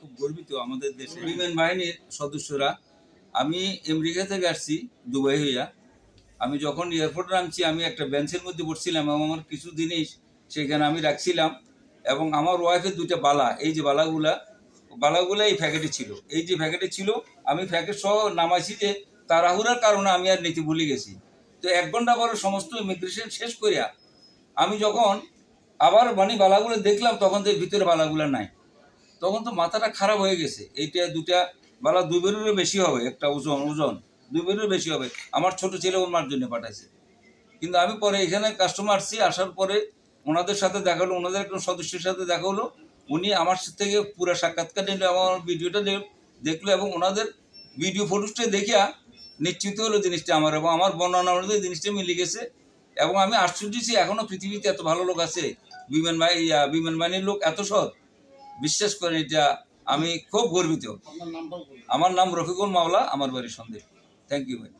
খুব গর্বিত আমাদের দেশে। বিমান বাহিনীর সদস্যরা, আমি আমেরিকা থেকে আসছি, দুবাই হইয়া। আমি যখন এয়ারপোর্টে নামছি, আমি একটা বেঞ্চের মধ্যে বসছিলাম এবং আমার কিছু জিনিস সেখানে আমি রাখছিলাম এবং আমার ওয়াইফের দুইটা বালা, এই যে বালাগুলা বালাগুলা এই প্যাকেটে ছিল। এই যে প্যাকেটে ছিল, আমি প্যাকেট সহ নামাইছি যে তাড়াহুড়ার কারণে আমি আর নীতি ভুলে গেছি। তো এক ঘণ্টা পরে সমস্ত ইমিগ্রেশন শেষ করিয়া আমি যখন আবার মানে বালাগুলো দেখলাম, তখন তো ভিতরে বালাগুলো নাই। তখন তো মাথাটা খারাপ হয়ে গেছে। এইটা দুটা বেলা দুই বেরোরও বেশি হবে, একটা ওজন ওজন, দুই বেরোর বেশি হবে। আমার ছোট ছেলে ওর মার জন্য পাঠাইছে। কিন্তু আমি পরে এখানে কাস্টমার আসছি, আসার পরে ওনাদের সাথে দেখা হলো, ওনাদের একজন সদস্যের সাথে দেখা হলো। উনি আমার থেকে পুরো সাক্ষাৎকার নিল আমার ভিডিওটা দেখল, এবং ওনাদের ভিডিও ফটোসটা দেখিয়া নিশ্চিত হলো জিনিসটা আমার, এবং আমার বর্ণনা অনুযায়ী জিনিসটা মিলে গেছে এবং আমি আশ্চর্য ছি এখনও পৃথিবীতে এত ভালো লোক আছে। বিমান বিমান বাহিনীর লোক এত সৎ। বিশ্বাস করেন এটা আমি খুব গর্বিত। আমার নাম রফিকুল মাওলা আমার বাড়ি সন্দেহ থ্যাংক ইউ ভাই।